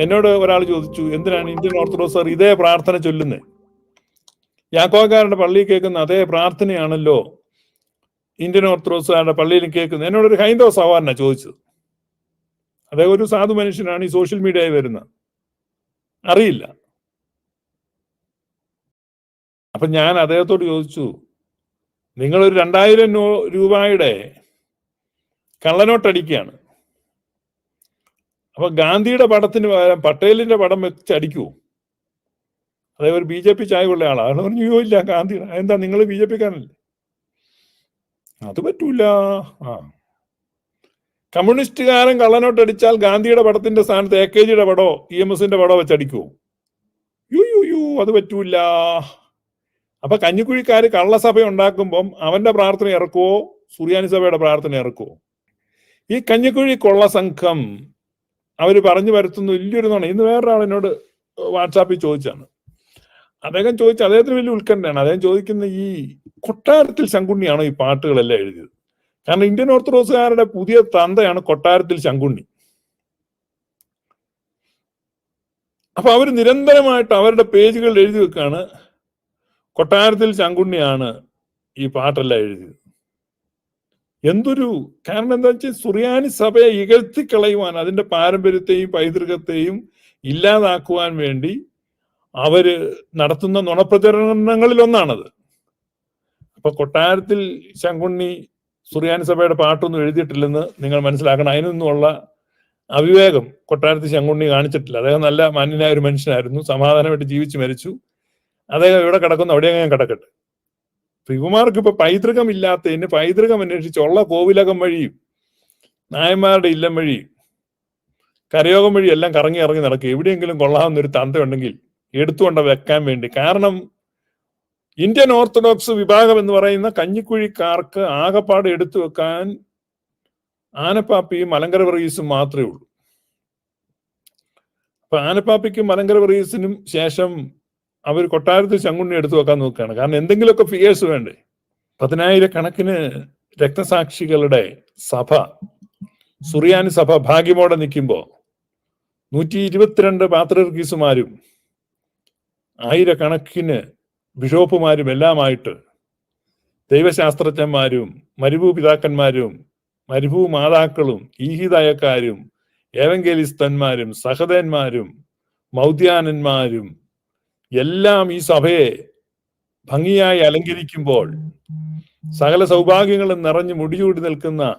എന്നോട് ഒരാൾ ചോദിച്ചു എന്തിനാണ് ഇന്ത്യൻ ഓർത്തഡോക്സ് ഓർത്തഡോക്സർ ഇതേ പ്രാർത്ഥന ചൊല്ലുന്നത് യാക്കോക്കാരുടെ പള്ളിയിൽ കേൾക്കുന്ന അതേ പ്രാർത്ഥനയാണല്ലോ ഇന്ത്യൻ ഓർത്തഡോക്സുകാരുടെ പള്ളിയിൽ കേൾക്കുന്നത്. എന്നോട് ഒരു ഹൈന്ദവ സഹോദരനാ ചോദിച്ചത്. അദ്ദേഹം ഒരു സാധു മനുഷ്യനാണ് ഈ സോഷ്യൽ മീഡിയയിൽ വരുന്ന. അറിയില്ല. അപ്പൊ ഞാൻ അദ്ദേഹത്തോട് ചോദിച്ചു നിങ്ങളൊരു രണ്ടായിരം രൂപയുടെ കള്ളനോട്ടടിക്കുകയാണ്. അപ്പൊ ഗാന്ധിയുടെ പടത്തിന് പകരം പട്ടേലിന്റെ പടം വെച്ച് അടിക്കുവോ അതേ ഒരു ബി ജെ പി ചായവുള്ള ആളാണ് അയാൾ പറഞ്ഞു "അയ്യോ, ഇല്ല ഗാന്ധി എന്താ നിങ്ങൾ ബി ജെ പിക്കാരനല്ലേ? അത് പറ്റൂല. ആ. കമ്മ്യൂണിസ്റ്റുകാരൻ കള്ളനോട്ട് അടിച്ചാൽ ഗാന്ധിയുടെ പടത്തിന്റെ സ്ഥാനത്ത് എ കെ ജിയുടെ പടോ ഇ എം എസിന്റെ പടോ വെച്ചടിക്കുവോ യു യു യു അത് പറ്റൂല. അപ്പൊ കഞ്ഞിക്കുഴിക്കാർ കള്ളസഭ ഉണ്ടാക്കുമ്പം അവന്റെ പ്രാർത്ഥന ഇറക്കുവോ? സുറിയാനി സഭയുടെ പ്രാർത്ഥന ഇറക്കുവോ? ഈ കഞ്ഞിക്കുഴി കൊള്ള സംഘം അവർ പറഞ്ഞു വരുത്തുന്നു വലിയൊരു നുണ. ഇന്ന് വേറൊരാളിനോട് വാട്സാപ്പിൽ ചോദിച്ചാണ്. അദ്ദേഹം ചോദിച്ച അദ്ദേഹത്തിന് വലിയ ഉത്കണ്ഠയാണ്. അദ്ദേഹം ചോദിക്കുന്ന ഈ കൊട്ടാരത്തിൽ ശങ്കുണ്ണിയാണോ ഈ പാട്ടുകളെല്ലാം എഴുതിയത്? കാരണം ഇന്ത്യൻ ഓർത്തഡോക്സുകാരുടെ പുതിയ തന്തയാണ് കൊട്ടാരത്തിൽ ശങ്കുണ്ണി. അപ്പൊ അവർ നിരന്തരമായിട്ട് അവരുടെ പേജുകളിൽ എഴുതി വെക്കാണ് കൊട്ടാരത്തിൽ ശങ്കുണ്ണിയാണ് ഈ പാട്ടെല്ലാം എഴുതിയത്. എന്തൊരു കാരണം എന്താ വെച്ചാൽ സുറിയാനി സഭയെ ഇകഴ്ത്തി കളയുവാൻ അതിന്റെ പാരമ്പര്യത്തെയും പൈതൃകത്തെയും ഇല്ലാതാക്കുവാൻ വേണ്ടി അവർ നടത്തുന്ന നുണപ്രചരണങ്ങളിൽ ഒന്നാണത്. അപ്പൊ കൊട്ടാരത്തിൽ ശങ്കുണ്ണി സുറിയാനി സഭയുടെ പാട്ടൊന്നും എഴുതിയിട്ടില്ലെന്ന് നിങ്ങൾ മനസ്സിലാക്കണം. അതിനൊന്നുമുള്ള അവിവേകം കൊട്ടാരത്തിൽ ശങ്കുണ്ണി കാണിച്ചിട്ടില്ല. അദ്ദേഹം നല്ല മാന്യനായ ഒരു മനുഷ്യനായിരുന്നു. സമാധാനമായിട്ട് ജീവിച്ചു മരിച്ചു. അദ്ദേഹം എവിടെ കിടക്കുന്നു. അവിടെ അങ്ങനെ കിടക്കട്ടെ. അപ്പൊ ഇവമാർക്ക് ഇപ്പൊ പൈതൃകം ഇല്ലാത്തതിന് പൈതൃകം അന്വേഷിച്ച് ഉള്ള കോവിലകം വഴിയും നായന്മാരുടെ ഇല്ലം വഴിയും കരയോഗം വഴി എല്ലാം കറങ്ങി ഇറങ്ങി നടക്കുക. എവിടെയെങ്കിലും കൊള്ളാവുന്ന ഒരു തന്ത ഉണ്ടെങ്കിൽ എടുത്തുകൊണ്ട് വെക്കാൻ വേണ്ടി. കാരണം ഇന്ത്യൻ ഓർത്തഡോക്സ് വിഭാഗം എന്ന് പറയുന്ന കഞ്ഞിക്കുഴിക്കാർക്ക് ആകപ്പാട് എടുത്തു വെക്കാൻ ആനപ്പാപ്പിയും മലങ്കര വർഗീസും മാത്രമേ ഉള്ളൂ. അപ്പൊ ആനപ്പാപ്പിക്കും മലങ്കര വർഗീസിനും ശേഷം അവർ കൊട്ടാരത്തിൽ ചങ്ങുണ്ണി എടുത്തു വെക്കാൻ നോക്കുകയാണ്. കാരണം എന്തെങ്കിലുമൊക്കെ ഫിയേഴ്സ് വേണ്ടേ? പതിനായിരക്കണക്കിന് രക്തസാക്ഷികളുടെ സഭ സുറിയാനി സഭ ഭാഗ്യമോടെ നിൽക്കുമ്പോൾ നൂറ്റി ഇരുപത്തിരണ്ട് പാത്രർഗീസുമാരും ആയിരക്കണക്കിന് ബിഷോപ്പുമാരും എല്ലാമായിട്ട് ദൈവശാസ്ത്രജ്ഞന്മാരും മരുഭൂ പിതാക്കന്മാരും മരുഭൂ മാതാക്കളും ഈഹിതയക്കാരും ഏവങ്കേലിസ്തന്മാരും സഹതന്മാരും മൗദ്യാനന്മാരും എല്ലാം ഈ സഭയെ ഭംഗിയായി അലങ്കരിക്കുമ്പോൾ സകല സൗഭാഗ്യങ്ങളും നിറഞ്ഞു മുടിചൂടി നിൽക്കുന്ന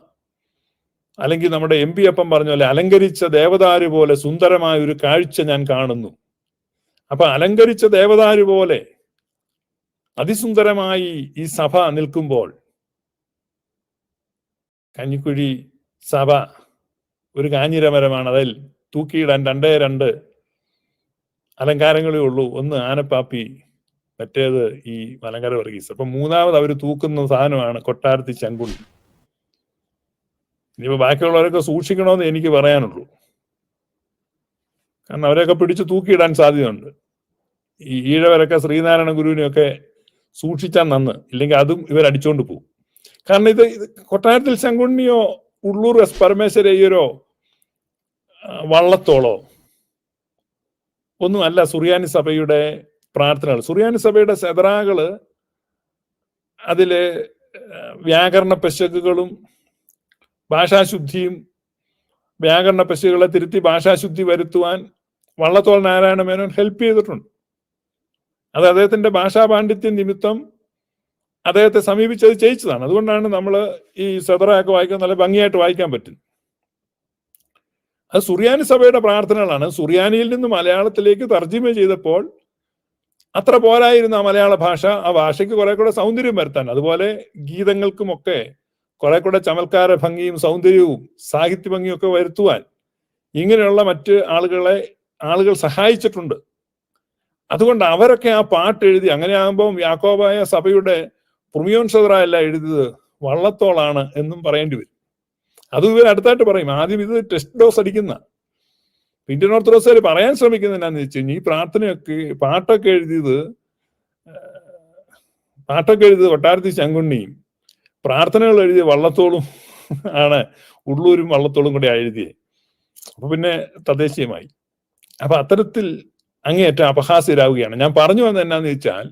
അല്ലെങ്കിൽ നമ്മുടെ എം പി അപ്പം പറഞ്ഞ പോലെ അലങ്കരിച്ച ദേവതാരു പോലെ സുന്ദരമായ ഒരു കാഴ്ച ഞാൻ കാണുന്നു. അപ്പൊ അലങ്കരിച്ച ദേവതാരു പോലെ അതിസുന്ദരമായി ഈ സഭ നിൽക്കുമ്പോൾ കഞ്ഞിക്കുഴി സഭ ഒരു കാഞ്ഞിരമരമാണ്. അതിൽ തൂക്കിയിടാൻ രണ്ടേ രണ്ട് അലങ്കാരങ്ങളേ ഉള്ളൂ. ഒന്ന് ആനപ്പാപ്പി മറ്റേത് ഈ മലങ്കര വർഗീസ്. അപ്പൊ മൂന്നാമത് അവർ തൂക്കുന്ന സാധനമാണ് കൊട്ടാരത്തി ശങ്കുണ്ണി ഇനിയിപ്പോ ബാക്കിയുള്ളവരൊക്കെ സൂക്ഷിക്കണമെന്ന് എനിക്ക് പറയാനുള്ളൂ. കാരണം അവരെയൊക്കെ പിടിച്ച് തൂക്കിയിടാൻ സാധ്യതയുണ്ട്. ഈ ഈഴവരൊക്കെ ശ്രീനാരായണ ഗുരുവിനെയൊക്കെ സൂക്ഷിച്ചാൽ നന്ന്. ഇല്ലെങ്കിൽ അതും ഇവർ അടിച്ചോണ്ട് പോകും കാരണം ഇത് കൊട്ടാരത്തിൽ ശങ്കുണ്ണിയോ ഉള്ളൂർ എസ് പരമേശ്വരയ്യരോ വള്ളത്തോളോ ഒന്നും അല്ല സുറിയാനി സഭയുടെ പ്രാർത്ഥനകൾ. സുറിയാനി സഭയുടെ സെതറാകൾ അതിലെ വ്യാകരണ പെശകുകളും ഭാഷാശുദ്ധിയും വ്യാകരണ പെശകുകളെ തിരുത്തി ഭാഷാശുദ്ധി വരുത്തുവാൻ വള്ളത്തോൾ നാരായണ മേനോൻ ഹെൽപ്പ് ചെയ്തിട്ടുണ്ട്. അത് അദ്ദേഹത്തിന്റെ ഭാഷാ പാണ്ഡിത്യ നിമിത്തം അദ്ദേഹത്തെ സമീപിച്ചത് ചെയ്യിച്ചതാണ്. അതുകൊണ്ടാണ് നമ്മൾ ഈ സെതറയൊക്കെ വായിക്കാൻ നല്ല ഭംഗിയായിട്ട് വായിക്കാൻ പറ്റും അത് സുറിയാനി സഭയുടെ പ്രാർത്ഥനകളാണ്. സുറിയാനിയിൽ നിന്ന് മലയാളത്തിലേക്ക് തർജിമ ചെയ്തപ്പോൾ അത്ര പോരായിരുന്നു ആ മലയാള ഭാഷ ആ ഭാഷയ്ക്ക് കുറെ കൂടെ സൗന്ദര്യം വരുത്താൻ. അതുപോലെ ഗീതങ്ങൾക്കുമൊക്കെ കുറെ കൂടെ ചമൽക്കാര ഭംഗിയും സൗന്ദര്യവും സാഹിത്യ ഭംഗിയും ഒക്കെ വരുത്തുവാൻ ഇങ്ങനെയുള്ള മറ്റ് ആളുകളെ ആളുകൾ സഹായിച്ചിട്ടുണ്ട്. അതുകൊണ്ട് അവരൊക്കെ ആ പാട്ട് എഴുതി അങ്ങനെ ആകുമ്പോൾ യാക്കോബായ സഭയുടെ പുർമിയോൻ സദറ അല്ല എഴുതിയത് വള്ളത്തോളാണ് എന്നും പറയേണ്ടി വരും. അത് ഇവർ അടുത്തായിട്ട് പറയും ആദ്യം ഇത് ടെസ്റ്റ് ഡോസ് അടിക്കുന്ന. ഇന്ത്യൻ ഓർത്തഡോക്സുകാർ പറയാൻ ശ്രമിക്കുന്നത് എന്നാന്ന് വെച്ച് കഴിഞ്ഞാൽ ഈ പ്രാർത്ഥനയൊക്കെ പാട്ടൊക്കെ എഴുതിയത് പാട്ടൊക്കെ എഴുതിയത് വട്ടാരത്തി ശങ്കുണ്ണിയും പ്രാർത്ഥനകൾ എഴുതിയ വള്ളത്തോളും ആണ് ഉള്ളൂരും വള്ളത്തോളും കൂടി എഴുതിയത് അപ്പൊ പിന്നെ തദ്ദേശീയമായി. അപ്പൊ അത്തരത്തിൽ അങ്ങേയറ്റം അപഹാസ്യരാകുകയാണ് ഞാൻ പറഞ്ഞു വന്നത് എന്നാന്ന് വെച്ചാൽ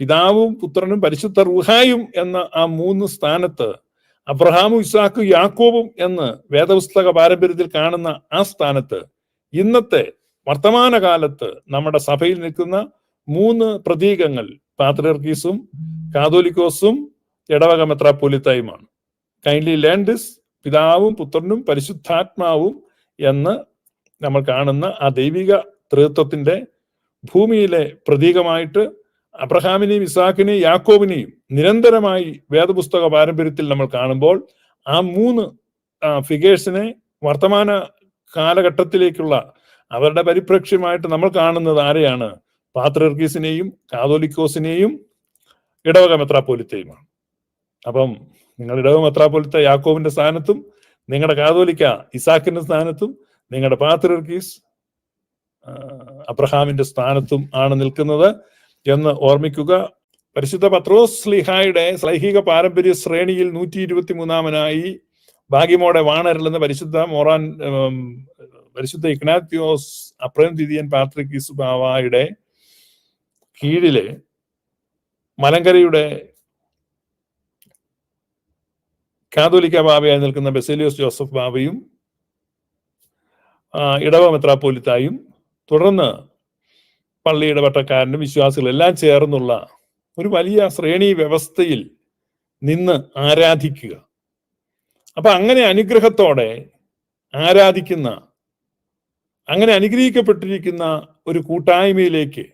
പിതാവും പുത്രനും പരിശുദ്ധ റുഹായും എന്ന ആ മൂന്ന് സ്ഥാനത്ത് അബ്രഹാമും ഇസാക്കും യാക്കോബും എന്ന് വേദപുസ്തക പാരമ്പര്യത്തിൽ കാണുന്ന ആ സ്ഥാനത്ത് ഇന്നത്തെ വർത്തമാനകാലത്ത് നമ്മുടെ സഭയിൽ നിൽക്കുന്ന മൂന്ന് പ്രതീകങ്ങൾ പാത്രിയർക്കീസും കാതോലിക്കോസും ഇടവക മെത്രാപ്പൊലിത്തായുമാണ്. കൈൻഡ്ലി ലേൺ ദിസ് പിതാവും പുത്രനും പരിശുദ്ധാത്മാവും എന്ന് നമ്മൾ കാണുന്ന ആ ദൈവിക തൃത്വത്തിന്റെ ഭൂമിയിലെ പ്രതീകമായിട്ട് അബ്രഹാമിനെയും ഇസാക്കിനെയും യാക്കോബിനെയും നിരന്തരമായി വേദപുസ്തക പാരമ്പര്യത്തിൽ നമ്മൾ കാണുമ്പോൾ ആ മൂന്ന് ഫിഗേഴ്സിനെ വർത്തമാന കാലഘട്ടത്തിലേക്കുള്ള അവരുടെ പരിപ്രേക്ഷ്യമായിട്ട് നമ്മൾ കാണുന്നത് ആരെയാണ്? പാത്രർഗീസിനെയും കാതോലിക്കോസിനെയും ഇടവക മെത്രാപ്പോലിത്തെയുമാണ്. അപ്പം നിങ്ങൾ ഇടവക മെത്രാപ്പോലിത്ത യാക്കോബിന്റെ സ്ഥാനത്തും നിങ്ങളുടെ കാതോലിക്ക ഇസാക്കിന്റെ സ്ഥാനത്തും നിങ്ങളുടെ പാത്രർഗീസ് അബ്രഹാമിന്റെ സ്ഥാനത്തും ആണ് നിൽക്കുന്നത്. എന്ന് ഓർമ്മിക്കുക. പരിശുദ്ധ പത്രോസ് സ്ലിഹായുടെ സ്ലൈഹിക പാരമ്പര്യ ശ്രേണിയിൽ നൂറ്റി ഇരുപത്തി മൂന്നാമനായി ഭാഗ്യമോടെ വാണരലെന്ന പരിശുദ്ധ മോറാൻ പരിശുദ്ധ ഇഗ്നാത്യോസ് അപ്രേം അപ്രന്തിദിയൻ പാത്രിക്കീസ് ബാവായുടെ കീഴിലെ മലങ്കരയുടെ കാതോലിക്ക ബാബയായി നിൽക്കുന്ന ബെസേലിയോസ് ജോസഫ് ബാബയും ഇടവ മെത്രാപ്പോലിത്തായും തുടർന്ന് പള്ളിയുടെ ഇടപെട്ടക്കാരനും വിശ്വാസികളും എല്ലാം ചേർന്നുള്ള ഒരു വലിയ ശ്രേണി വ്യവസ്ഥയിൽ നിന്ന് ആരാധിക്കുക. അപ്പൊ അങ്ങനെ അനുഗ്രഹത്തോടെ ആരാധിക്കുന്ന അങ്ങനെ അനുഗ്രഹിക്കപ്പെട്ടിരിക്കുന്ന ഒരു കൂട്ടായ്മയിലേക്ക്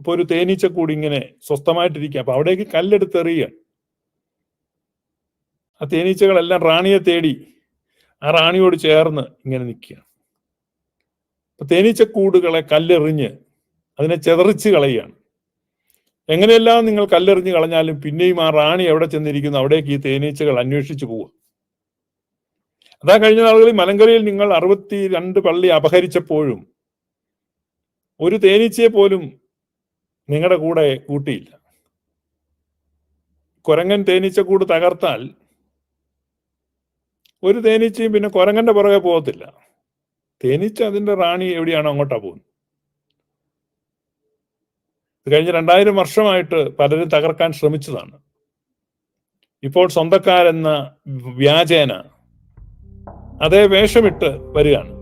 ഇപ്പൊ ഒരു തേനീച്ച കൂടി ഇങ്ങനെ സ്വസ്ഥമായിട്ടിരിക്കുക അപ്പൊ അവിടേക്ക് കല്ലെടുത്തെറിയുക. ആ തേനീച്ചകളെല്ലാം റാണിയെ തേടി ആ റാണിയോട് ചേർന്ന് ഇങ്ങനെ നിൽക്കുക. അപ്പൊ തേനീച്ചക്കൂടുകളെ കല്ലെറിഞ്ഞ് അതിനെ ചെതറിച്ച് കളയുകയാണ്. എങ്ങനെയെല്ലാം നിങ്ങൾ കല്ലെറിഞ്ഞ് കളഞ്ഞാലും പിന്നെയും ആ റാണി എവിടെ ചെന്നിരിക്കുന്നു അവിടേക്ക് ഈ തേനീച്ചകൾ അന്വേഷിച്ചു പോവുക. അതാ കഴിഞ്ഞ നാളുകളിൽ മലങ്കരയിൽ നിങ്ങൾ അറുപത്തി രണ്ട് പള്ളി അപഹരിച്ചപ്പോഴും ഒരു തേനീച്ചയെ പോലും നിങ്ങളുടെ കൂടെ കൂട്ടിയില്ല. കുരങ്ങൻ തേനീച്ചക്കൂട് തകർത്താൽ ഒരു തേനീച്ചയും പിന്നെ കൊരങ്ങന്റെ പുറകെ പോകത്തില്ല. തേനീച്ച അതിന്റെ റാണി എവിടെയാണോ അങ്ങോട്ടാ പോകുന്നത്? കഴിഞ്ഞ രണ്ടായിരം വർഷമായിട്ട് പലരും തകർക്കാൻ ശ്രമിച്ചതാണ്. ഇപ്പോൾ സ്വന്തക്കാരെന്ന വ്യാജേന അതേ വേഷമിട്ട് വരികയാണ്.